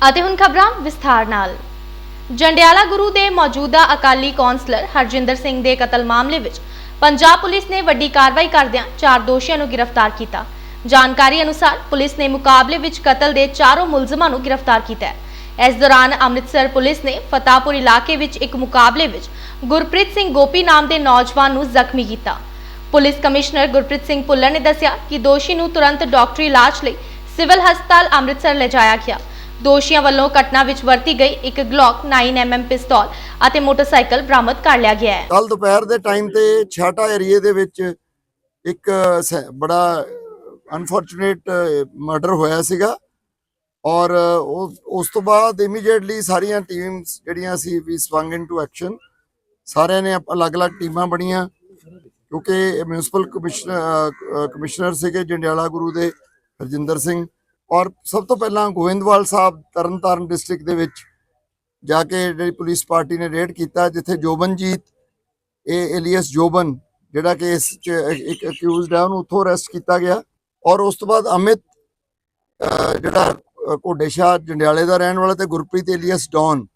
ਅਤੇ ਹੁਣ ਖਬਰਾਂ ਵਿਸਥਾਰ ਨਾਲ। ਜੰਡਿਆਲਾ ਗੁਰੂ ਦੇ ਮੌਜੂਦਾ ਅਕਾਲੀ ਕੌਂਸਲਰ ਹਰਜਿੰਦਰ ਸਿੰਘ ਦੇ ਕਤਲ ਮਾਮਲੇ ਵਿੱਚ ਪੰਜਾਬ ਪੁਲਿਸ ਨੇ ਵੱਡੀ ਕਾਰਵਾਈ ਕਰਦਿਆਂ ਚਾਰ ਦੋਸ਼ੀਆਂ ਨੂੰ ਗ੍ਰਿਫਤਾਰ ਕੀਤਾ। ਜਾਣਕਾਰੀ ਅਨੁਸਾਰ ਪੁਲਿਸ ਨੇ ਮੁਕਾਬਲੇ ਵਿੱਚ ਕਤਲ ਦੇ ਚਾਰੋਂ ਮੁਲਜ਼ਮਾਂ ਨੂੰ ਗ੍ਰਿਫਤਾਰ ਕੀਤਾ ਹੈ। ਇਸ ਦੌਰਾਨ ਅੰਮ੍ਰਿਤਸਰ ਪੁਲਿਸ ਨੇ ਫਤਾਪੁਰ ਇਲਾਕੇ ਵਿੱਚ ਇੱਕ ਮੁਕਾਬਲੇ ਵਿੱਚ ਗੁਰਪ੍ਰੀਤ ਸਿੰਘ ਗੋਪੀ ਨਾਮ ਦੇ ਨੌਜਵਾਨ ਨੂੰ ਜ਼ਖਮੀ ਕੀਤਾ। ਪੁਲਿਸ ਕਮਿਸ਼ਨਰ ਗੁਰਪ੍ਰੀਤ ਸਿੰਘ ਭੁੱਲਰ ਨੇ ਦੱਸਿਆ ਕਿ ਦੋਸ਼ੀ ਨੂੰ ਤੁਰੰਤ ਡਾਕਟਰੀ ਇਲਾਜ ਲਈ ਸਿਵਲ ਹਸਪਤਾਲ ਅੰਮ੍ਰਿਤਸਰ ਲਿਜਾਇਆ ਗਿਆ। ਦੋਸ਼ੀਆਂ ਵੱਲੋਂ ਘਟਨਾ ਵਿੱਚ ਵਰਤੀ ਗਈ ਇੱਕ ਗਲੌਕ 9mm ਪਿਸਤੌਲ ਅਤੇ ਮੋਟਰਸਾਈਕਲ ਬਰਾਮਦ ਕਰ ਲਿਆ ਗਿਆ ਹੈ। ਕੱਲ ਦੁਪਹਿਰ ਦੇ ਟਾਈਮ ਤੇ ਛਾਟਾ ਏਰੀਏ ਦੇ ਵਿੱਚ ਇੱਕ, ਸ- ਬੜਾ ਅਨਫੋਰਚੂਨੇਟ ਮਰਡਰ ਹੋਇਆ ਸੀਗਾ ਔਰ ਉਹ, ਉਸ ਤੋਂ ਬਾਅਦ ਇਮੀਡੀਏਟਲੀ ਸਾਰੀਆਂ ਟੀਮਸ ਜਿਹੜੀਆਂ ਸੀ ਵੀ ਸਵੰਗ ਇਨਟੂ ਐਕਸ਼ਨ ਸਾਰਿਆਂ ਨੇ ਅਪ- ਅਲੱਗ-ਅਲੱਗ ਟੀਮਾਂ ਬਣੀਆਂ ਕਿਉਂਕਿ ਮਿਊਨਿਸਪਲ ਕਮਿਸ਼ਨਰ ਕਮਿਸ਼ਨਰ ਸੀਗੇ, ਜੰਡਿਆਲਾ ਗੁਰੂ ਦੇ, ਹਰਜਿੰਦਰ ਸਿੰਘ। ਔਰ ਸਭ ਤੋਂ ਪਹਿਲਾਂ ਗੋਇੰਦਵਾਲ ਸਾਹਿਬ ਤਰਨਤਾਰਨ ਡਿਸਟ੍ਰਿਕਟ ਦੇ ਵਿੱਚ ਜਾ ਕੇ ਜਿਹੜੀ ਪੁਲਿਸ ਪਾਰਟੀ ਨੇ ਰੇਡ ਕੀਤਾ ਜਿੱਥੇ ਜੋਬਨਜੀਤ ਇਹ ਏਲੀਅਸ ਜੋਬਨ ਜਿਹੜਾ ਕਿ ਇਸ ਚ ਇੱਕ ਅਕਿਊਜ਼ਡ ਹੈ ਉਹਨੂੰ ਉੱਥੋਂ ਅਰੈਸਟ ਕੀਤਾ ਗਿਆ। ਔਰ ਉਸ ਤੋਂ ਬਾਅਦ ਅਮਿਤ ਜਿਹੜਾ ਅਹ, ਜੰਡਿਆਲੇ ਦਾ ਰਹਿਣ ਵਾਲਾ ਤੇ ਗੁਰਪ੍ਰੀਤ ਏਲੀਅਸ ਡੌਨ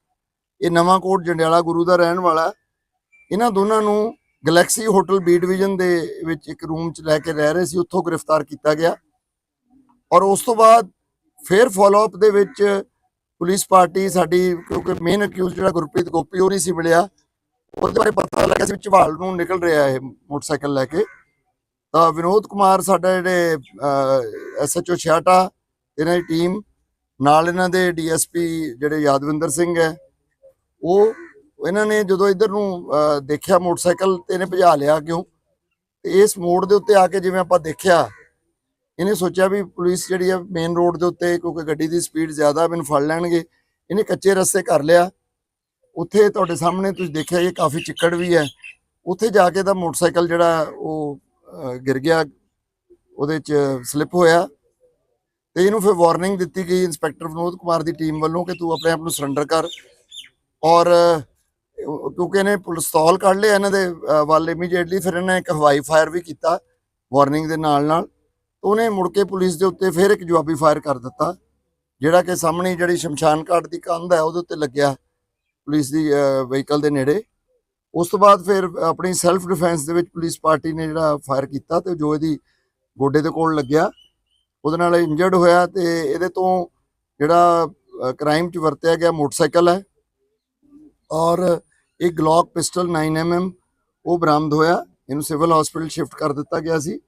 ਇਹ ਨਵਾਂ ਕੋਟ ਜੰਡਿਆਲਾ ਗੁਰੂ ਦਾ ਰਹਿਣ ਵਾਲਾ। ਇਹਨਾਂ ਦੋਨਾਂ ਨੂੰ ਗੈਲੈਕਸੀ ਹੋਟਲ ਬੀ ਡਿਵੀਜ਼ਨ ਦੇ ਵਿੱਚ ਇੱਕ ਰੂਮ 'ਚ ਲੈ ਕੇ ਰਹਿ ਰਹੇ ਸੀ ਉੱਥੋਂ ਗ੍ਰਿਫਤਾਰ ਕੀਤਾ ਗਿਆ। ਔਰ ਉਸ ਤੋਂ ਬਾਅਦ ਫਿਰ ਫਾਲੋ ਅਪ ਦੇ ਵਿੱਚ ਪੁਲਿਸ ਪਾਰਟੀ ਸਾਡੀ, ਕਿਉਂਕਿ ਮੇਨ ਅਕਿਊਜ਼ ਜਿਹੜਾ ਗੁਰਪ੍ਰੀਤ ਗੋਪੀ ਉਹ ਨਹੀਂ ਸੀ ਮਿਲਿਆ। ਉਹਦੇ ਬਾਰੇ ਪਤਾ ਲੱਗਿਆ ਸੀ ਝਵਾਲ ਨੂੰ ਨਿਕਲ ਰਿਹਾ ਇਹ ਮੋਟਰਸਾਈਕਲ ਲੈ ਕੇ। ਤਾਂ ਵਿਨੋਦ ਕੁਮਾਰ ਸਾਡਾ ਜਿਹੜੇ ਐਸਐਚਓ ਛਿਆਟਾ ਇਹਨਾਂ ਦੀ ਟੀਮ ਨਾਲ ਇਹਨਾਂ ਦੇ ਡੀਐਸਪੀ ਜਿਹੜੇ ਯਾਦਵਿੰਦਰ ਸਿੰਘ ਹੈ, ਉਹ, ਇਹਨਾਂ ਨੇ ਜਦੋਂ ਇੱਧਰ ਨੂੰ ਦੇਖਿਆ ਮੋਟਰਸਾਈਕਲ ਤੇ ਇਹਨੇ ਭਜਾ ਲਿਆ ਕਿਉਂ? ਤੇ ਇਸ ਮੋੜ ਦੇ ਉੱਤੇ ਆ ਕੇ ਜਿਵੇਂ ਆਪਾਂ ਦੇਖਿਆ ਇਹਨੇ ਸੋਚਿਆ ਵੀ ਪੁਲਿਸ ਜਿਹੜੀ ਆ ਮੇਨ ਰੋਡ ਦੇ ਉੱਤੇ, ਕਿਉਂਕਿ ਗੱਡੀ ਦੀ ਸਪੀਡ ਜ਼ਿਆਦਾ, ਮੈਨੂੰ ਫੜ ਲੈਣਗੇ। ਇਹਨੇ ਕੱਚੇ ਰਸਤੇ ਕਰ ਲਿਆ। ਉੱਥੇ ਤੁਹਾਡੇ ਸਾਹਮਣੇ ਤੁਸੀਂ ਦੇਖਿਆ ਇਹ ਕਾਫੀ ਚਿੱਕੜ ਵੀ ਹੈ। ਉੱਥੇ ਜਾ ਕੇ ਦਾ ਮੋਟਰਸਾਈਕਲ ਜਿਹੜਾ ਉਹ ਗਿਰ ਗਿਆ। ਉਹਦੇ ਚ ਸਲਿੱਪ ਹੋਇਆ। ਤੇ ਇਹਨੂੰ ਫਿਰ ਵਾਰਨਿੰਗ ਦਿੱਤੀ ਗਈ ਇੰਸਪੈਕਟਰ ਵਿਨੋਦ ਕੁਮਾਰ ਦੀ ਟੀਮ ਵੱਲੋਂ ਕਿ ਤੂੰ ਆਪਣੇ ਆਪ ਨੂੰ ਸਰੈਂਡਰ ਕਰ। ਔਰ ਕਿਉਂਕਿ ਇਹਨੇ ਪਿਸਤੌਲ ਕੱਢ ਲਿਆ ਇਹਨਾਂ ਦੇ ਵੱਲ ਇਮੀਡੀਏਟਲੀ ਫਿਰ ਇਹਨੇ ਇੱਕ ਹਵਾਈ ਫਾਇਰ ਵੀ ਕੀਤਾ। ਵਾਰਨਿੰਗ ਦੇ ਨਾਲ ਨਾਲ ਉਹਨੇ ਮੁੜ ਕੇ ਪੁਲਿਸ ਦੇ ਉੱਤੇ ਫਿਰ ਇੱਕ ਜਵਾਬੀ ਫਾਇਰ ਕਰ ਦਿੱਤਾ, ਜਿਹੜਾ ਕਿ ਸਾਹਮਣੇ ਜਿਹੜੀ ਸ਼ਮਸ਼ਾਨ ਘਾਟ ਦੀ ਕੰਧ ਹੈ ਉਹਦੇ ਉੱਤੇ ਲੱਗਿਆ ਪੁਲਿਸ ਦੀ ਵਹੀਕਲ ਦੇ ਨੇੜੇ। ਉਸ ਤੋਂ ਬਾਅਦ ਫਿਰ ਆਪਣੀ ਸੈਲਫ ਡਿਫੈਂਸ ਦੇ ਵਿੱਚ ਪੁਲਿਸ ਪਾਰਟੀ ਨੇ ਜਿਹੜਾ ਫਾਇਰ ਕੀਤਾ ਤੇ ਜੋ ਇਹਦੀ ਗੋਡੇ ਦੇ ਕੋਲ ਲੱਗਿਆ, ਉਹਦੇ ਨਾਲ ਇੰਜਰਡ ਹੋਇਆ ਤੇ ਇਹਦੇ ਤੋਂ ਜਿਹੜਾ ਕ੍ਰਾਈਮ 'ਚ ਵਰਤਿਆ ਗਿਆ ਮੋਟਰਸਾਈਕਲ ਹੈ ਔਰ ਇੱਕ ਗਲੌਕ ਪਿਸਟਲ 9mm ਉਹ ਬਰਾਮਦ ਹੋਇਆ, ਇਹਨੂੰ ਸਿਵਲ ਹਸਪੀਟਲ ਸ਼ਿਫਟ ਕਰ ਦਿੱਤਾ ਗਿਆ ਸੀ।